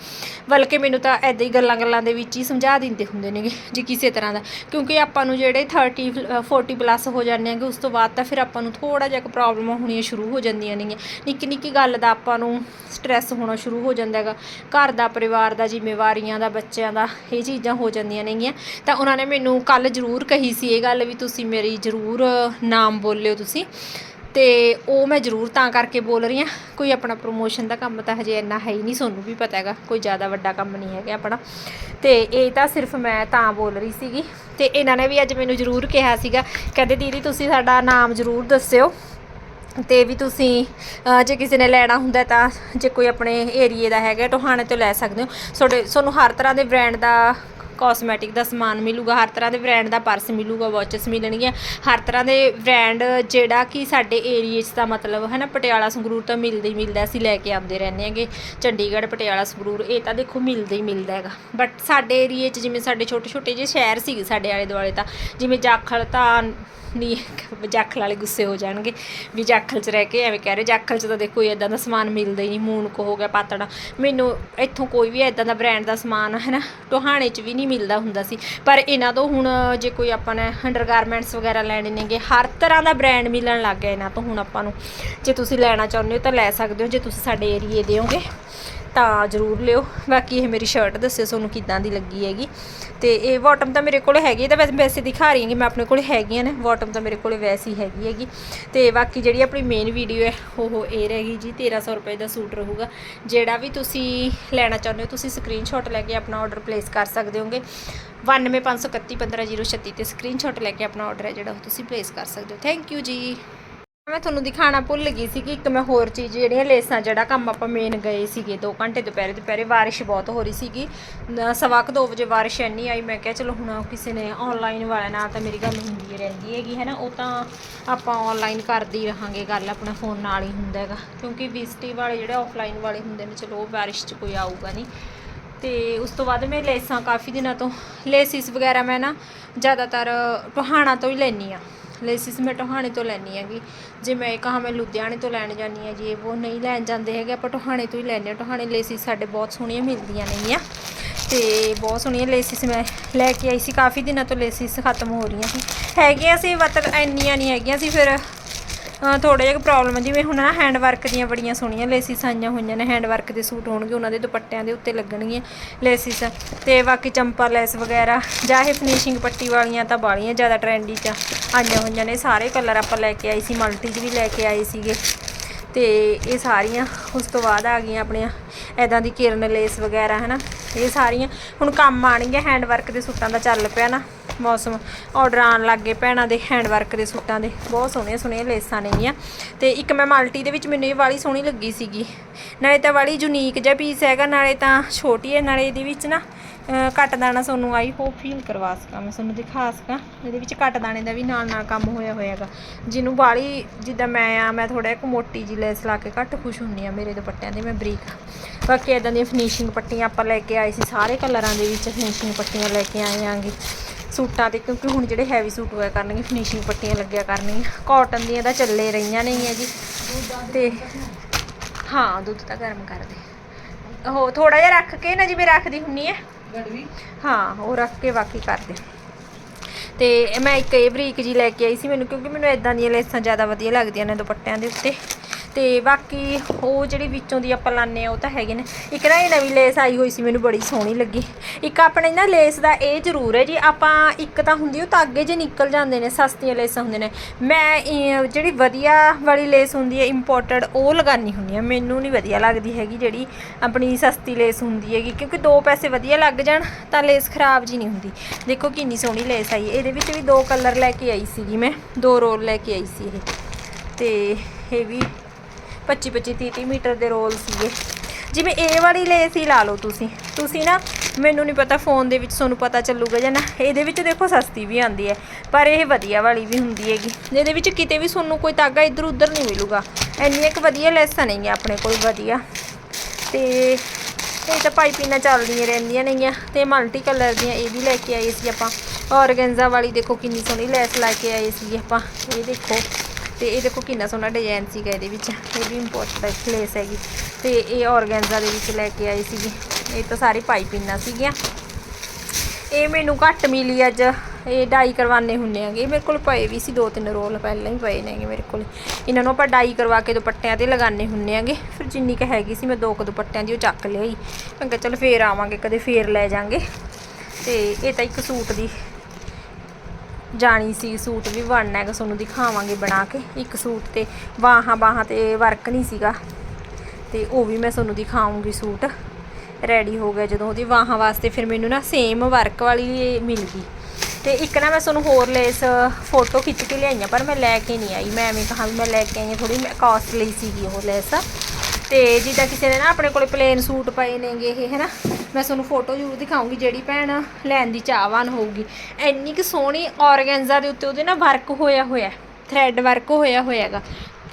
ਬਲਕਿ ਮੈਨੂੰ ਤਾਂ ਐਦਾਂ ਹੀ ਗੱਲਾਂ ਗੱਲਾਂ ਦੇ ਵਿੱਚ ਹੀ ਸਮਝਾ ਦਿੰਦੇ ਹੁੰਦੇ ਨੇਗੇ ਜੇ ਕਿਸੇ ਤਰ੍ਹਾਂ ਦਾ। ਕਿਉਂਕਿ ਆਪਾਂ ਨੂੰ ਜਿਹੜੇ 30 ਅ, 40 ਪਲੱਸ ਹੋ ਜਾਂਦੇ ਹੈਗੇ ਉਸ ਤੋਂ ਬਾਅਦ ਤਾਂ ਫਿਰ ਆਪਾਂ ਨੂੰ ਥੋੜਾ ਜਿਹਾ ਪ੍ਰੋਬਲਮ ਹੋਣੀਆਂ ਸ਼ੁਰੂ ਹੋ ਜਾਂਦੀਆਂ ਨੇਗੀਆਂ। ਨਿੱਕੀ ਨਿੱਕੀ ਗੱਲ ਦਾ ਆਪਾਂ ਨੂੰ ਸਟ੍ਰੈਸ ਹੋਣਾ ਸ਼ੁਰੂ ਹੋ ਜਾਂਦਾ ਹੈਗਾ। ਘਰ ਦਾ ਪਰਿਵਾਰ ਦਾ ਜ਼ਿੰਮੇਵਾਰੀਆਂ ਦਾ ਬੱਚਿਆਂ ਦਾ ਇਹ ਚੀਜ਼ਾਂ ਹੋ ਜਾਂਦੀਆਂ ਨੇਗੀਆਂ। ਤਾਂ ਉਹਨਾਂ ਨੇ ਮੈਨੂੰ ਕੱਲ ਜ਼ਰੂਰ ਕਹੀ ਸੀ ਇਹ ਗੱਲ ਵੀ ਤੁਸੀਂ ਮੇਰੀ ਜ਼ਰੂਰ ਨਾਮ ਬੋਲਿਓ ਤੁਸੀਂ। ਤੇ ਉਹ ਮੈਂ ਜ਼ਰੂਰ ਤਾਂ ਕਰਕੇ ਬੋਲ ਰਹੀ ਹਾਂ। ਕੋਈ ਆਪਣਾ ਪ੍ਰੋਮੋਸ਼ਨ ਦਾ ਕੰਮ ਤਾਂ ਹਜੇ ਇੰਨਾ ਹੈ ਹੀ ਨਹੀਂ, ਤੁਹਾਨੂੰ ਵੀ ਪਤਾ ਹੈਗਾ, ਕੋਈ ਜ਼ਿਆਦਾ ਵੱਡਾ ਕੰਮ ਨਹੀਂ ਹੈਗਾ ਆਪਣਾ। ਤੇ ਇਹ ਤਾਂ ਸਿਰਫ ਮੈਂ ਤਾਂ ਬੋਲ ਰਹੀ ਸੀਗੀ। ਤੇ ਇਹਨਾਂ ਨੇ ਵੀ ਅੱਜ ਮੈਨੂੰ ਜ਼ਰੂਰ ਕਿਹਾ ਸੀਗਾ, ਕਹਿੰਦੇ ਦੀਦੀ ਤੁਸੀਂ ਸਾਡਾ ਨਾਮ ਜ਼ਰੂਰ ਦੱਸਿਓ। ਤੇ ਵੀ ਤੁਸੀਂ ਜੇ ਕਿਸੇ ਨੇ ਲੈਣਾ ਹੁੰਦਾ ਤਾਂ ਜੇ ਕੋਈ ਆਪਣੇ ਏਰੀਏ ਦਾ ਹੈਗਾ, ਟੋਹਾਣੇ ਤੋਂ ਲੈ ਸਕਦੇ ਹੋ। ਤੁਹਾਡੇ, ਤੁਹਾਨੂੰ ਹਰ ਤਰ੍ਹਾਂ ਦੇ ਬ੍ਰਾਂਡ ਦਾ ਕਾਸਮੈਟਿਕ ਦਾ ਸਮਾਨ ਮਿਲੂਗਾ, ਹਰ ਤਰ੍ਹਾਂ ਦੇ ਬ੍ਰਾਂਡ ਦਾ ਪਰਸ ਮਿਲੂਗਾ ਵਾਚਸ ਮਿਲਣਗੀਆਂ। ਹਰ ਤਰ੍ਹਾਂ ਦੇ ਬ੍ਰਾਂਡ ਜਿਹੜਾ ਕਿ ਸਾਡੇ ਏਰੀਏ 'ਚ ਤਾਂ ਮਤਲਬ ਹੈ ਨਾ ਪਟਿਆਲਾ ਸੰਗਰੂਰ ਤਾਂ ਮਿਲਦਾ ਹੀ ਮਿਲਦਾ, ਅਸੀਂ ਲੈ ਕੇ ਆਉਂਦੇ ਰਹਿੰਦੇ ਹਾਂਗੇ। ਚੰਡੀਗੜ੍ਹ, ਪਟਿਆਲਾ, ਸੰਗਰੂਰ, ਇਹ ਤਾਂ ਦੇਖੋ ਮਿਲਦਾ ਹੀ ਮਿਲਦਾ ਹੈਗਾ। ਬਟ ਸਾਡੇ ਏਰੀਏ 'ਚ ਜਿਵੇਂ ਸਾਡੇ ਛੋਟੇ ਛੋਟੇ ਜਿਹੇ ਸ਼ਹਿਰ ਸੀਗੇ ਸਾਡੇ ਆਲੇ ਦੁਆਲੇ ਤਾਂ, ਜਿਵੇਂ ਜਾਖਲ ਤਾਂ ਨਹੀਂ ਜਾਖਲ ਵਾਲੇ ਗੁੱਸੇ ਹੋ ਜਾਣਗੇ ਵੀ ਜਾਖਲ 'ਚ ਰਹਿ ਕੇ ਐਵੇਂ ਕਹਿ ਰਹੇ, ਜਾਖਲ 'ਚ ਤਾਂ ਦੇਖੋ ਇਦਾਂ ਦਾ ਸਮਾਨ ਮਿਲਦਾ ਹੀ ਨਹੀਂ ਮੂਨਕ ਹੋ ਗਿਆ ਪਾਤੜਾ। ਮੈਨੂੰ ਇੱਥੋਂ ਕੋਈ ਵੀ ਇਦਾਂ ਦਾ ਬ੍ਰਾਂਡ ਦਾ ਸਮਾਨ ਹੈ ਨਾ ਟੋਹਾਣੇ 'ਚ ਵੀ ਨਹੀਂ ਮਿਲਦਾ ਹੁੰਦਾ ਸੀ। ਪਰ ਇਹਨਾਂ ਤੋਂ ਹੁਣ ਜੇ ਕੋਈ ਆਪਾਂ ਨੇ ਅੰਡਰਗਾਰਮੈਂਟਸ ਵਗੈਰਾ ਲੈਣੇ ਨੇਗੇ, ਹਰ ਤਰ੍ਹਾਂ ਦਾ ਬ੍ਰਾਂਡ ਮਿਲਣ ਲੱਗ ਗਿਆ ਇਹਨਾਂ ਤੋਂ ਹੁਣ ਆਪਾਂ ਨੂੰ। ਜੇ ਤੁਸੀਂ ਲੈਣਾ ਚਾਹੁੰਦੇ ਹੋ ਤਾਂ ਲੈ ਸਕਦੇ ਹੋ, ਜੇ ਤੁਸੀਂ ਸਾਡੇ ਏਰੀਏ ਦੇ ਹੋਗੇ। ਤਾਂ ਜ਼ਰੂਰ ਲਿਓ। ਬਾਕੀ ਇਹ ਮੇਰੀ ਸ਼ਰਟ ਦੱਸਿਓ ਤੁਹਾਨੂੰ ਕਿੱਦਾਂ ਦੀ ਲੱਗੀ ਹੈਗੀ। ਤੇ ਇਹ ਬਾਟਮ ਤਾਂ ਮੇਰੇ ਕੋਲ ਹੈਗੀ ਤਾਂ ਵੈਸੇ ਵੈਸੇ ਦਿਖਾ ਰਹੀ ਹਾਂ ਕਿ ਮੈਂ ਆਪਣੇ ਕੋਲ ਹੈਗੀਆਂ ਨੇ। ਬਾਟਮ ਤਾਂ ਮੇਰੇ ਕੋਲ ਵੈਸੀ ਹੈਗੀ ਹੈਗੀ। ਤੇ ਬਾਕੀ ਜਿਹੜੀ ਆਪਣੀ ਮੇਨ ਵੀਡੀਓ ਹੈ, ਉਹ ਇਹ ਰਹੇਗੀ ਜੀ 1300 ਰੁਪਏ ਦਾ ਸੂਟ ਰਹੂਗਾ। ਜਿਹੜਾ ਵੀ ਤੁਸੀਂ ਲੈਣਾ ਚਾਹੁੰਦੇ ਹੋ, ਤੁਸੀਂ ਸਕਰੀਨਸ਼ਾਟ ਲੈ ਕੇ ਆਪਣਾ ਆਰਡਰ ਪਲੇਸ ਕਰ ਸਕਦੇ ਹੋਗੇ। 9253315036 ਤੇ ਸਕਰੀਨਸ਼ਾਟ ਲੈ ਕੇ ਆਪਣਾ ਆਰਡਰ ਹੈ ਜਿਹੜਾ ਉਹ ਤੁਸੀਂ ਪਲੇਸ ਕਰ ਸਕਦੇ ਹੋ। ਥੈਂਕ ਯੂ ਜੀ। ਮੈਂ ਤੁਹਾਨੂੰ ਦਿਖਾਣਾ ਭੁੱਲ ਗਈ ਸੀ ਕਿ ਇੱਕ ਮੈਂ ਹੋਰ ਚੀਜ਼ ਜਿਹੜੀਆਂ ਲੇਸਾਂ ਜਿਹੜਾ ਕੰਮ ਆਪਾਂ ਮੇਨ ਗਏ ਸੀਗੇ 2 ਘੰਟੇ ਦੁਪਹਿਰੇ ਦੁਪਹਿਰੇ ਬਾਰਿਸ਼ ਬਹੁਤ ਹੋ ਰਹੀ ਸੀਗੀ। ਸਵਾ ਕੁ ਦੋ ਵਜੇ ਬਾਰਿਸ਼ ਇੰਨੀ ਆਈ, ਮੈਂ ਕਿਹਾ ਚਲੋ ਹੁਣ ਕਿਸੇ ਨੇ ਆਨਲਾਈਨ ਵਾਲਿਆਂ ਨਾਲ ਤਾਂ ਮੇਰੀ ਗੱਲ ਹੁੰਦੀ ਰਹਿੰਦੀ ਹੈਗੀ, ਹੈ ਨਾ? ਉਹ ਤਾਂ ਆਪਾਂ ਆਨਲਾਈਨ ਕਰਦੀ ਰਹਾਂਗੇ ਗੱਲ, ਆਪਣਾ ਫੋਨ ਨਾਲ ਹੀ ਹੁੰਦਾ ਹੈਗਾ। ਕਿਉਂਕਿ ਵਿਜ਼ਿਟੀ ਵਾਲੇ ਜਿਹੜੇ ਆਫਲਾਈਨ ਵਾਲੇ ਹੁੰਦੇ ਨੇ, ਚਲੋ ਉਹ ਬਾਰਿਸ਼ 'ਚ ਕੋਈ ਆਊਗਾ ਨਹੀਂ। ਤੇ ਉਸ ਤੋਂ ਬਾਅਦ ਮੈਂ ਲੇਸਾਂ ਕਾਫੀ ਦਿਨਾਂ ਤੋਂ ਲੇਸਿਸ ਵਗੈਰਾ ਮੈਂ ਨਾ ਜ਼ਿਆਦਾਤਰ ਟੋਹਾਣਾ ਤੋਂ ਹੀ ਲੈਣੀ ਆ ਲੇਸਿਸ ਮੈਂ ਟੋਹਾਣੇ ਤੋਂ ਲੈਣੀ ਹੈਗੀ। ਜੇ ਮੈਂ ਕਹਾਂ ਮੈਂ ਲੁਧਿਆਣੇ ਤੋਂ ਲੈਣ ਜਾਨੀ ਆ ਜੀ ਉਹ ਨਹੀਂ ਲੈਣ ਜਾਂਦੇ ਹੈਗੇ, ਆਪਾਂ ਟੋਹਾਣੇ ਤੋਂ ਹੀ ਲੈਣੇ ਆ ਟੋਹਾਣੇ ਲੇਸਿਸ ਸਾਡੇ ਬਹੁਤ ਸੋਹਣੀਆਂ ਮਿਲਦੀਆਂ ਨੇਗੀਆਂ। ਤੇ ਬਹੁਤ ਸੋਹਣੀਆਂ ਲੇਸਿਸ ਮੈਂ ਲੈ ਕੇ ਆਈ ਸੀ, ਕਾਫੀ ਦਿਨਾਂ ਤੋਂ ਲੇਸਿਸ ਖਤਮ ਹੋ ਰਹੀਆਂ ਸੀ। ਹੈਗੀਆਂ ਸੀ, ਮਤਲਬ ਇੰਨੀਆਂ ਨਹੀਂ ਹੈਗੀਆਂ ਸੀ, ਫਿਰ ਥੋੜਾ ਜਿਹਾ ਪ੍ਰੋਬਲਮ ਜਿਵੇਂ ਹੁਣ ਨਾ ਹੈਂਡ ਵਰਕ ਦੀਆਂ ਬੜੀਆਂ ਸੋਹਣੀਆਂ ਲੇਸਿਸ ਆਈਆਂ ਹੋਈਆਂ ਨੇ ਹੈਂਡ ਵਰਕ ਦੇ ਸੂਟ ਹੋਣਗੇ, ਉਹਨਾਂ ਦੇ ਦੁਪੱਟਿਆਂ ਦੇ ਉੱਤੇ ਲੱਗਣਗੀਆਂ ਲੇਸਿਸ ਤੇ ਬਾਕੀ ਚੰਪਾ ਲੈਸ ਵਗੈਰਾ, ਜਾਂ ਇਹ ਫਿਨਿਸ਼ਿੰਗ ਪੱਟੀ ਵਾਲੀਆਂ ਤਾਂ ਬਾਲੀਆਂ ਜ਼ਿਆਦਾ ਟ੍ਰੈਂਡੀ 'ਚ ਆਈਆਂ ਹੋਈਆਂ ਨੇ। ਸਾਰੇ ਕਲਰ ਆਪਾਂ ਲੈ ਕੇ ਆਈ ਸੀ ਮਲਟੀ 'ਚ ਵੀ ਲੈ ਕੇ ਆਏ ਸੀਗੇ। ਤੇ ਇਹ ਸਾਰੀਆਂ ਉਸ ਤੋਂ ਬਾਅਦ ਆ ਗਈਆਂ ਆਪਣੀਆਂ ਐਦਾਂ ਦੀ ਕਿਰਨ ਲੇਸ ਵਗੈਰਾ, ਹਨਾ। ਇਹ ਸਾਰੀਆਂ। ਹੁਣ ਕੰਮ ਆਣਗੀਆਂ ਹੈਂਡ ਵਰਕ ਦੇ ਸੂਟਾਂ ਦਾ ਚੱਲ ਪਿਆ ਨਾ ਮੌਸਮ। ਆਰਡਰ ਆਉਣ ਲੱਗ ਗਏ ਭੈਣਾਂ ਦੇ ਹੈਂਡ ਵਰਕ ਦੇ ਸੂਟਾਂ ਦੇ। ਬਹੁਤ ਸੋਹਣੀਆਂ ਸੋਹਣੀਆਂ ਲੇਸਾਂ ਨੇਗੀਆਂ ਤੇ ਇੱਕ ਮੈਂ ਮਲਟੀ ਦੇ ਵਿੱਚ ਮੈਨੂੰ ਇਹ ਵਾਲੀ ਸੋਹਣੀ ਲੱਗੀ ਸੀਗੀ। ਨਾਲੇ ਤਾਂ ਵਾਲੀ ਯੂਨੀਕ ਜਿਹਾ ਪੀਸ ਹੈਗਾ, ਨਾਲੇ ਤਾਂ ਛੋਟੀ ਹੈ, ਨਾਲੇ ਇਹਦੇ ਵਿੱਚ ਨਾ ਅਹ ਕੱਟ ਦਾਣਾ ਤੁਹਾਨੂੰ ਆਈ ਹੋਪ ਫੀਲ ਕਰਵਾ ਸਕਾਂ ਮੈਂ ਤੁਹਾਨੂੰ ਦਿਖਾ ਸਕਾਂ। ਇਹਦੇ ਵਿੱਚ ਕੱਟ ਦਾਣੇ ਦਾ ਵੀ ਨਾਲ ਨਾਲ ਕੰਮ ਹੋਇਆ ਹੋਇਆਗਾ ਜਿਹਨੂੰ ਵਾਲੀ, ਜਿੱਦਾਂ ਮੈਂ ਆ, ਮੈਂ ਥੋੜਾ ਇੱਕ ਮੋਟੀ ਜੀ ਲੈਸ ਲਾ ਕੇ ਘੱਟ ਖੁਸ਼ ਹੁੰਨੀ ਆ ਮੇਰੇ ਦੁਪੱਟਿਆਂ ਦੇ, ਮੈਂ ਬਰੀਕ ਬਾਕੀ ਇਦਾਂ ਦੀਆਂ ਫਿਨਿਸ਼ਿੰਗ ਪੱਟੀਆਂ ਆਪਾਂ ਲੈ ਕੇ ਆਏ ਸੀ, ਸਾਰੇ ਕਲਰਾਂ ਦੇ ਵਿੱਚ ਫਿਨਿਸ਼ਿੰਗ ਪੱਟੀਆਂ ਲੈ ਕੇ ਆਏ ਆਂਗੇ ਸੂਟਾਂ ਤੇ, ਕਿਉਂਕਿ ਹੁਣ ਜਿਹੜੇ ਹੈਵੀ ਸੂਟ ਹੋਇਆ ਕਰਨਗੇ ਫਿਨਿਸ਼ਿੰਗ ਪੱਟੀਆਂ ਲੱਗਿਆ ਕਰਨਗੀਆਂ। ਕਾਟਨ ਦੀਆਂ ਤਾਂ ਚੱਲੇ ਰਹੀਆਂ ਨਹੀਂ ਹੈ ਜੀ। ਤੇ ਹਾਂ, ਦੁੱਧ ਤਾਂ ਗਰਮ ਕਰ ਦੇ। ਉਹ ਥੋੜਾ ਜਿਹਾ ਰੱਖ ਕੇ ਨਾ ਜਿਵੇਂ ਰੱਖਦੀ ਹੁੰਨੀ ਹੈ ਗੜਵੀ? ਹਾਂ, ਉਹ ਰੱਖ ਕੇ ਬਾਕੀ ਕਰਦੇ। ਤੇ ਮੈਂ ਇੱਕ ਇਹ ਬਰੀਕ ਜੀ ਲੈ ਕੇ ਆਈ ਸੀ ਮੈਨੂੰ, ਕਿਉਂਕਿ ਮੈਨੂੰ ਇਦਾਂ ਦੀਆਂ ਲੇਸਾਂ ਜ਼ਿਆਦਾ ਵਧੀਆ ਲੱਗਦੀਆਂ ਨੇ ਦੁਪੱਟਿਆਂ ਦੇ ਉੱਤੇ। ਤੇ ਬਾਕੀ ਉਹ ਜਿਹੜੀ ਵਿੱਚੋਂ ਦੀ ਆਪਾਂ ਲਾਣੇ ਆ ਉਹ ਤਾਂ ਹੈਗੇ ਨੇ। ਇੱਕ ਨਾ ਇਹ ਨਵੀਂ ਲੇਸ ਆਈ ਹੋਈ ਸੀ, ਮੈਨੂੰ ਬੜੀ ਸੋਹਣੀ ਲੱਗੀ। ਇੱਕ ਆਪਣੇ ਨਾ ਲੇਸ ਦਾ ਇਹ ਜ਼ਰੂਰ ਹੈ ਜੀ, ਆਪਾਂ ਇੱਕ ਤਾਂ ਹੁੰਦੀ ਉਹ ਤਾਗੇ ਜੇ ਨਿਕਲ ਜਾਂਦੇ ਨੇ, ਸਸਤੀਆਂ ਲੇਸਾਂ ਹੁੰਦੇ ਨੇ। ਮੈਂ ਜਿਹੜੀ ਵਧੀਆ ਵਾਲੀ ਲੇਸ ਹੁੰਦੀ ਹੈ ਇੰਪੋਰਟਡ ਉਹ ਲਗਾਨੀ ਹੁੰਦੀ ਆ। ਮੈਨੂੰ ਨਹੀਂ ਵਧੀਆ ਲੱਗਦੀ ਹੈਗੀ ਜਿਹੜੀ ਆਪਣੀ ਸਸਤੀ ਲੇਸ ਹੁੰਦੀ ਹੈਗੀ, ਕਿਉਂਕਿ ਦੋ ਪੈਸੇ ਵਧੀਆ ਲੱਗ ਜਾਣ, ਤਾਂ ਲੇਸ ਖਰਾਬ ਜੀ ਨਹੀਂ ਹੁੰਦੀ। ਦੇਖੋ ਕਿੰਨੀ ਸੋਹਣੀ ਲੇਸ ਆਈ ਇਹਦੇ ਵਿੱਚ ਵੀ ਦੋ ਕਲਰ ਲੈ ਕੇ ਆਈ ਸੀਗੀ ਮੈਂ, ਦੋ ਰੋਲ ਲੈ ਕੇ ਆਈ ਸੀ ਇਹ। ਤੇ ਇਹ ਵੀ 25 25 30 ਮੀਟਰ ਦੇ ਰੋਲ ਸੀਗੇ। ਜਿਵੇਂ ਇਹ ਵਾਲੀ ਲੇਸ ਹੀ ਲਾ ਲਓ ਤੁਸੀਂ। ਤੁਸੀਂ ਨਾ, ਮੈਨੂੰ ਨਹੀਂ ਪਤਾ ਫੋਨ ਦੇ ਵਿੱਚ ਤੁਹਾਨੂੰ ਪਤਾ ਚੱਲੂਗਾ ਜਾਂ ਨਾ। ਇਹਦੇ ਵਿੱਚ ਦੇਖੋ ਸਸਤੀ ਵੀ ਆਉਂਦੀ ਹੈ, ਪਰ ਇਹ ਵਧੀਆ ਵਾਲੀ ਵੀ ਹੁੰਦੀ ਹੈਗੀ। ਇਹਦੇ ਵਿੱਚ ਕਿਤੇ ਵੀ ਤੁਹਾਨੂੰ ਕੋਈ ਤਾਗਾ ਇੱਧਰ ਉੱਧਰ ਨਹੀਂ ਮਿਲੂਗਾ। ਇੰਨੀਆਂ ਕੁ ਵਧੀਆ ਲੈਸਾਂ ਨਹੀਂ ਹੈ ਆਪਣੇ ਕੋਲ, ਵਧੀਆ। ਤੇ ਇਹ ਤਾਂ ਪਾਈਪਿੰਗਾਂ ਚੱਲਦੀਆਂ ਰਹਿੰਦੀਆਂ ਨੇਗੀਆਂ, ਤੇ ਮਲਟੀ ਕਲਰ ਦੀਆਂ ਇਹ ਵੀ ਲੈ ਕੇ ਆਏ ਸੀ ਆਪਾਂ। ਔਰਗੈਂਜ਼ਾ ਵਾਲੀ ਦੇਖੋ ਕਿੰਨੀ ਸੋਹਣੀ ਲੈਸ ਲੈ ਕੇ ਆਏ ਸੀ ਆਪਾਂ। ਇਹ ਦੇਖੋ। ਤੇ ਇਹ ਦੇਖੋ ਕਿੰਨਾ ਸੋਹਣਾ ਡਿਜ਼ਾਈਨ ਸੀਗਾ ਇਹਦੇ ਵਿੱਚ। ਇਹ ਵੀ ਇੰਪੋਰਟਡ ਪਲੇਸ ਹੈਗੀ। ਤੇ ਇਹ ਔਰਗੈਂਜ਼ਾ ਦੇ ਵਿੱਚ ਲੈ ਕੇ ਆਏ ਸੀਗੇ। ਇਹ ਤਾਂ ਸਾਰੀ ਪਾਈਪਿੰਗਾਂ ਸੀਗੀਆਂ। ਇਹ ਮੈਨੂੰ ਘੱਟ ਮਿਲੀ ਅੱਜ। ਇਹ ਡਾਈ ਕਰਵਾਣੇ ਹੁੰਨੇ ਆਗੇ ਮੇਰੇ ਕੋਲ ਪਏ ਵੀ ਸੀ ਦੋ ਤਿੰਨ ਰੋਲ ਪਹਿਲਾਂ ਹੀ ਪਏ ਨੇਗੇ ਮੇਰੇ ਕੋਲ। ਇਹਨਾਂ ਨੂੰ ਆਪਾਂ ਡਾਈ ਕਰਵਾ ਕੇ ਦੁਪੱਟਿਆਂ ਤੇ ਲਗਾਣੇ ਹੁੰਨੇ ਆਗੇ ਫਿਰ ਜਿੰਨੀ ਕ ਹੈਗੀ ਸੀ, ਮੈਂ ਦੋ ਕੁ ਦੁਪੱਟਿਆਂ ਦੀ ਉਹ ਚੱਕ ਲਿਆਈ। ਮੈਂ ਕਿਹਾ ਚਲ ਫੇਰ ਆਵਾਂਗੇ, ਕਦੇ ਫੇਰ ਲੈ ਜਾਾਂਗੇ। ਤੇ ਇਹ ਤਾਂ ਇੱਕ ਸੂਟ ਦੀ ਜਾਣੀ ਸੀ, ਸੂਟ ਵੀ ਬਣਨਾ ਹੈਗਾ, ਤੁਹਾਨੂੰ ਦਿਖਾਵਾਂਗੇ ਬਣਾ ਕੇ। ਇੱਕ ਸੂਟ ਤੇ ਬਾਹਾਂ ਬਾਹਾਂ ਤੇ ਵਰਕ ਨਹੀਂ ਸੀਗਾ। ਤੇ ਉਹ ਵੀ ਮੈਂ ਤੁਹਾਨੂੰ ਦਿਖਾਉਂਗੀ ਸੂਟ। ਰੈਡੀ ਹੋ ਗਿਆ ਜਦੋਂ ਉਹਦੀ ਬਾਹਾਂ ਵਾਸਤੇ ਫਿਰ ਮੈਨੂੰ ਨਾ ਸੇਮ ਵਰਕ ਵਾਲੀ ਮਿਲ ਗਈ। ਤੇ ਇੱਕ ਨਾ ਮੈਂ ਤੁਹਾਨੂੰ ਹੋਰ ਲੇਸ ਫੋਟੋ ਖਿੱਚ ਕੇ ਲਿਆਈਆਂ, ਪਰ ਮੈਂ ਲੈ ਕੇ ਨਹੀਂ ਆਈ। ਮੈਂ ਐਵੇਂ ਕਹਾਂ ਵੀ ਮੈਂ ਲੈ ਕੇ ਆਈ ਹਾਂ ਥੋੜੀ ਕਾਸਟਲੀ ਸੀਗੀ ਉਹ ਲੈਸ ਤੇ ਜਿੱਦਾਂ ਕਿਸੇ ਨੇ ਨਾ ਆਪਣੇ ਕੋਲੇ ਪਲੇਨ ਸੂਟ ਪਏ ਨੇਗੇ ਇਹ, ਹੈਨਾ, ਮੈਂ ਤੁਹਾਨੂੰ ਫੋਟੋ ਜ਼ਰੂਰ ਦਿਖਾਉਂਗੀ ਜਿਹੜੀ ਭੈਣ ਲੈਣ ਦੀ ਚਾਹਵਾਨ ਹੋਊਗੀ। ਇੰਨੀ ਕਿ ਸੋਹਣੀ ਔਰਗੈਂਜ਼ਾ ਦੇ ਉੱਤੇ ਉਹਦੇ ਨਾ ਵਰਕ ਹੋਇਆ ਹੋਇਆ ਥ੍ਰੈਡ ਵਰਕ ਹੋਇਆ ਹੋਇਆ ਹੈਗਾ।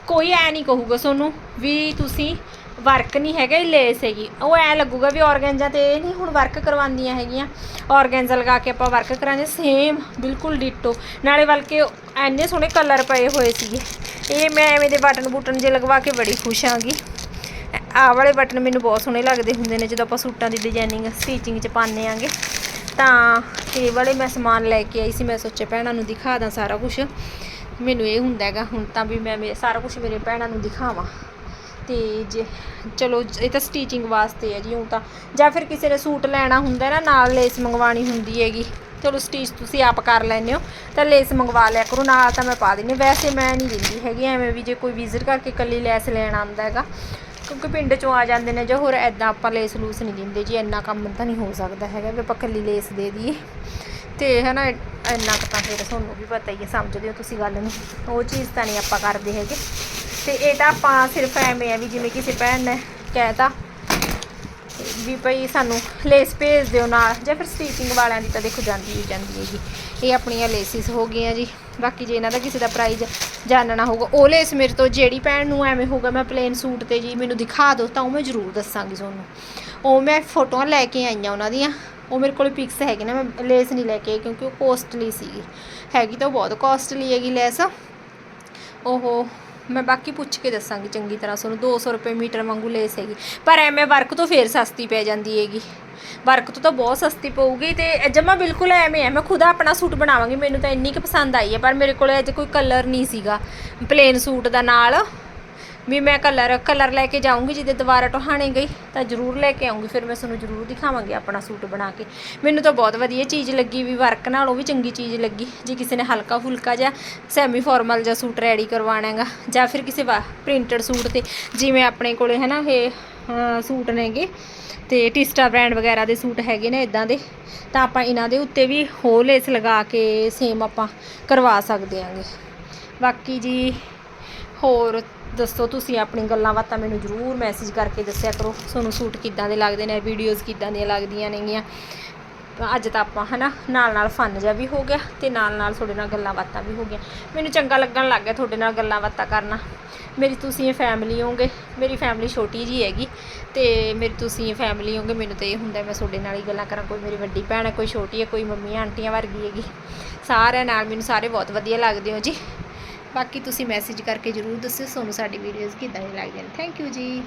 ਕੋਈ ਐ ਨਹੀਂ ਕਹੂਗਾ ਤੁਹਾਨੂੰ ਵੀ ਤੁਸੀਂ ਵਰਕ ਨਹੀਂ ਹੈਗਾ, ਇਹ ਲੇਸ ਹੈਗੀ। ਉਹ ਐ ਲੱਗੂਗਾ ਵੀ ਔਰਗੈਂਜ਼ਾ ਤੇ ਇਹ ਨਹੀਂ ਹੁਣ ਵਰਕ ਕਰਵਾਉਂਦੀਆਂ ਹੈਗੀਆਂ। ਔਰਗੈਂਜ਼ਾ ਲਗਾ ਕੇ ਆਪਾਂ ਵਰਕ ਕਰਾਂਗੇ ਸੇਮ ਬਿਲਕੁਲ ਡਿਟੋ ਨਾਲੇ ਬਲਕਿ ਐਨੇ ਸੋਹਣੇ ਕਲਰ ਪਏ ਹੋਏ ਸੀਗੇ। ਇਹ ਮੈਂ ਐਵੇਂ ਦੇ ਬਟਨ ਬੁਟਨ ਜੇ ਲਗਵਾ ਕੇ ਬੜੀ ਖੁਸ਼ ਆਂਗੀ। ਆਹ ਵਾਲੇ ਬਟਨ ਮੈਨੂੰ ਬਹੁਤ ਸੋਹਣੇ ਲੱਗਦੇ ਹੁੰਦੇ ਨੇ ਜਦੋਂ ਆਪਾਂ ਸੂਟਾਂ ਦੀ ਡਿਜ਼ਾਈਨਿੰਗ ਸਟੀਚਿੰਗ 'ਚ ਪਾਉਂਦੇ ਆਂਗੇ। ਤਾਂ ਇਹ ਵਾਲੇ ਮੈਂ ਸਮਾਨ ਲੈ ਕੇ ਆਈ ਸੀ, ਮੈਂ ਸੋਚਿਆ ਭੈਣਾਂ ਨੂੰ ਦਿਖਾ ਦਾਂ ਸਾਰਾ ਕੁਝ ਮੈਨੂੰ ਇਹ ਹੁੰਦਾ ਹੈਗਾ, ਹੁਣ ਤਾਂ ਵੀ ਮੈਂ ਮੇ- ਸਾਰਾ ਕੁਝ ਮੇਰੇ ਭੈਣਾਂ ਨੂੰ ਦਿਖਾਵਾਂ। ਤੇ ਜੇ, ਚਲੋ ਇਹ ਤਾਂ ਸਟੀਚਿੰਗ ਵਾਸਤੇ ਹੈ ਜੀ ਹੁਣ ਤਾਂ, ਜਾਂ ਫਿਰ ਕਿਸੇ ਨੇ ਸੂਟ ਲੈਣਾ ਹੁੰਦਾ ਨਾ, ਨਾਲ ਲੇਸ ਮੰਗਵਾਣੀ ਹੁੰਦੀ ਹੈਗੀ। ਚਲੋ ਸਟੀਚ ਤੁਸੀਂ ਆਪ ਕਰ ਲੈਂਦੇ ਹੋ, ਤਾਂ ਲੇਸ ਮੰਗਵਾ ਲਿਆ ਕਰੋ, ਨਾਲ ਤਾਂ ਮੈਂ ਪਾ ਦਿੰਦੀ ਵੈਸੇ ਮੈਂ ਨਹੀਂ ਦਿੰਦੀ ਹੈਗੀ, ਐਵੇਂ ਵੀ ਜੇ ਕੋਈ ਵਿਜ਼ਿਟ ਕਰਕੇ ਇਕੱਲੀ ਲੈਸ ਲੈਣ ਆਉਂਦਾ ਹੈਗਾ। ਕਿਉਂਕਿ ਪਿੰਡ ਚੋਂ ਆ ਜਾਂਦੇ ਨੇ ਜਾਂ ਹੋਰ ਐਦਾਂ ਆਪਾਂ ਲੇਸ ਲੂਸ ਨਹੀਂ ਦਿੰਦੇ ਜੀ, ਇੰਨਾ ਕੰਮ ਤਾਂ ਨਹੀਂ ਹੋ ਸਕਦਾ ਹੈਗਾ ਵੀ ਆਪਾਂ ਇਕੱਲੀ ਲੇਸ ਦੇ ਦਈਏ। ਤੇ ਹਨਾ, ਇੰਨਾ ਕੁ ਤਾਂ ਫਿਰ ਤੁਹਾਨੂੰ ਵੀ ਪਤਾ ਹੀ ਹੈ, ਸਮਝਦੇ ਹੋ ਤੁਸੀਂ ਗੱਲ ਨੂੰ। ਉਹ ਚੀਜ਼ ਤਾਂ ਨਹੀਂ ਆਪਾਂ ਕਰਦੇ ਹੈਗੇ। ਤੇ ਇਹ ਤਾਂ ਆਪਾਂ ਸਿਰਫ ਐਵੇਂ ਆ ਵੀ ਜਿਵੇਂ ਕਿਸੇ ਭੈਣ ਨੇ ਕਹਿਤਾ ਵੀ ਭਈ ਸਾਨੂੰ ਲੇਸ ਭੇਜ ਦਿਓ ਨਾਲ, ਜਾਂ ਫਿਰ ਸਟੀਚਿੰਗ ਵਾਲਿਆਂ ਦੀ ਤਾਂ ਦੇਖੋ ਜਾਂਦੀ ਹੀ ਜਾਂਦੀ ਹੈ ਜੀ। ਇਹ ਆਪਣੀਆਂ ਲੇਸਿਸ ਹੋ ਗਈਆਂ ਜੀ। ਬਾਕੀ ਜੇ ਇਹਨਾਂ ਦਾ ਕਿਸੇ ਦਾ ਪ੍ਰਾਈਜ਼ ਜਾਣਨਾ ਹੋਊਗਾ, ਉਹ ਲੇਸ ਮੇਰੇ ਤੋਂ ਜਿਹੜੀ ਭੈਣ ਨੂੰ ਐਵੇਂ ਹੋਊਗਾ, ਮੈਂ ਪਲੇਨ ਸੂਟ ਤੇ ਜੀ ਮੈਨੂੰ ਦਿਖਾ ਦਿਓ, ਤਾਂ ਉਹ ਮੈਂ ਜ਼ਰੂਰ ਦੱਸਾਂਗੀ ਤੁਹਾਨੂੰ। ਉਹ ਮੈਂ ਫੋਟੋਆਂ ਲੈ ਕੇ ਆਈਆਂ ਉਹਨਾਂ ਦੀਆਂ। ਉਹ ਮੇਰੇ ਕੋਲ ਪਿਕਸ ਹੈਗੇ ਨੇ, ਮੈਂ ਲੇਸ ਨਹੀਂ ਲੈ ਕੇ ਆਈ ਕਿਉਂਕਿ ਉਹ ਕੋਸਟਲੀ ਸੀਗੀ। ਹੈਗੀ ਤਾਂ ਬਹੁਤ ਕੋਸਟਲੀ ਹੈਗੀ ਲੈਸ ਉਹ ਮੈਂ ਬਾਕੀ ਪੁੱਛ ਕੇ ਦੱਸਾਂਗੀ ਚੰਗੀ ਤਰ੍ਹਾਂ, ਤੁਹਾਨੂੰ 200 ਰੁਪਏ ਮੀਟਰ ਵਾਂਗੂ ਲੇਸ ਹੈਗੀ ਪਰ ਐਵੇਂ ਵਰਕ ਤੋਂ ਫੇਰ ਸਸਤੀ ਪੈ ਜਾਂਦੀ ਹੈਗੀ। ਵਰਕ ਤੋਂ ਤਾਂ ਬਹੁਤ ਸਸਤੀ ਪਊਗੀ ਤੇ ਜਮਾ ਬਿਲਕੁਲ ਐਵੇਂ ਹੈ। ਮੈਂ ਖੁਦ ਆਪਣਾ ਸੂਟ ਬਣਾਵਾਂਗੀ, ਮੈਨੂੰ ਤਾਂ ਇੰਨੀ ਕੁ ਪਸੰਦ ਆਈ ਹੈ, ਪਰ ਮੇਰੇ ਕੋਲ ਅੱਜ ਕੋਈ ਕਲਰ ਨਹੀਂ ਸੀਗਾ। ਪਲੇਨ ਸੂਟ ਦਾ ਨਾਲ। ਵੀ ਮੈਂ ਕਲਰ ਕਲਰ ਲੈ ਕੇ ਜਾਊਂਗੀ ਜਿਹਦੇ ਦੁਬਾਰਾ ਟਹਾਣੇ ਗਈ, ਤਾਂ ਜ਼ਰੂਰ ਲੈ ਕੇ ਆਉਂਗੀ ਫਿਰ ਮੈਂ ਤੁਹਾਨੂੰ ਜ਼ਰੂਰ ਦਿਖਾਵਾਂਗੀ ਆਪਣਾ ਸੂਟ ਬਣਾ ਕੇ। ਮੈਨੂੰ ਤਾਂ ਬਹੁਤ ਵਧੀਆ ਚੀਜ਼ ਲੱਗੀ ਵੀ ਵਰਕ ਨਾਲੋਂ ਵੀ ਚੰਗੀ ਚੀਜ਼ ਲੱਗੀ, ਜੇ ਕਿਸੇ ਨੇ ਹਲਕਾ ਫੁਲਕਾ ਜਾਂ ਸੈਮੀ ਫਾਰਮਲ ਜਾਂ ਸੂਟ ਰੈਡੀ ਕਰਵਾਉਣਾ ਹੈਗਾ, ਜਾਂ ਫਿਰ ਕਿਸੇ ਵਾ ਪ੍ਰਿੰਟਡ ਸੂਟ ਤੇ, ਜਿਵੇਂ ਆਪਣੇ ਕੋਲੇ ਹੈ ਨਾ ਇਹ ਸੂਟ ਨੇਗੇ ਤੇ ਟਿਸਟਾ ਬ੍ਰਾਂਡ ਵਗੈਰਾ ਦੇ ਸੂਟ ਹੈਗੇ ਨੇ ਇਦਾਂ ਦੇ, ਤਾਂ ਆਪਾਂ ਇਹਨਾਂ ਦੇ ਉੱਤੇ ਵੀ ਹੋ ਲੇਸ ਲਗਾ ਕੇ ਸੇਮ ਆਪਾਂ ਕਰਵਾ ਸਕਦੇ ਆਂਗੇ। ਬਾਕੀ ਜੀ ਹੋਰ ਦੱਸੋ ਤੁਸੀਂ ਆਪਣੀ ਗੱਲਾਂ ਬਾਤਾਂ ਮੈਨੂੰ ਜ਼ਰੂਰ ਮੈਸੇਜ ਕਰਕੇ ਦੱਸਿਆ ਕਰੋ। ਤੁਹਾਨੂੰ ਸੂਟ ਕਿੱਦਾਂ ਦੇ ਲੱਗਦੇ ਨੇ ਵੀਡੀਓਜ਼ ਕਿੱਦਾਂ ਦੀਆਂ ਲੱਗਦੀਆਂ ਨੇਗੀਆਂ। ਅੱਜ ਤਾਂ ਆਪਾਂ ਹਨਾ, ਨਾਲ ਨਾਲ ਫਨ ਜਿਹਾ ਵੀ ਹੋ ਗਿਆ ਤੇ ਨਾਲ ਨਾਲ ਤੁਹਾਡੇ ਨਾਲ ਗੱਲਾਂ ਬਾਤਾਂ ਵੀ ਹੋ ਗਈਆਂ। ਮੈਨੂੰ ਚੰਗਾ ਲੱਗਣ ਲੱਗ ਗਿਆ ਤੁਹਾਡੇ ਨਾਲ ਗੱਲਾਂ ਬਾਤਾਂ ਕਰਨਾ। ਮੇਰੀ ਤੁਸੀਂ ਫੈਮਿਲੀ ਹੋਗੇ ਮੇਰੀ ਫੈਮਿਲੀ ਛੋਟੀ ਜੀ ਹੈਗੀ ਤੇ ਮੇਰੀ ਤੁਸੀਂ ਫੈਮਿਲੀ ਹੋਗੇ ਮੈਨੂੰ ਤਾਂ ਇਹ ਹੁੰਦਾ ਮੈਂ ਤੁਹਾਡੇ ਨਾਲ ਹੀ ਗੱਲਾਂ ਕਰਾਂ, ਕੋਈ ਮੇਰੀ ਵੱਡੀ ਭੈਣ ਹੈ, ਕੋਈ ਛੋਟੀ ਹੈ, ਕੋਈ ਮੰਮੀ, ਆਂਟੀਆਂ ਵਰਗੀ ਹੈਗੀ। ਸਾਰਿਆਂ ਨਾਲ ਮੈਨੂੰ ਸਾਰੇ ਬਹੁਤ ਵਧੀਆ ਲੱਗਦੇ ਹੋ ਜੀ। ਬਾਕੀ ਤੁਸੀਂ ਮੈਸੇਜ ਕਰਕੇ ਜਰੂਰ ਦੱਸਿਓ ਤੁਹਾਨੂੰ ਸਾਡੀ ਵੀਡੀਓਜ਼ ਕਿੱਦਾਂ ਦੀ ਲੱਗਦੀਆਂ ਨੇ। ਥੈਂਕ ਯੂ ਜੀ।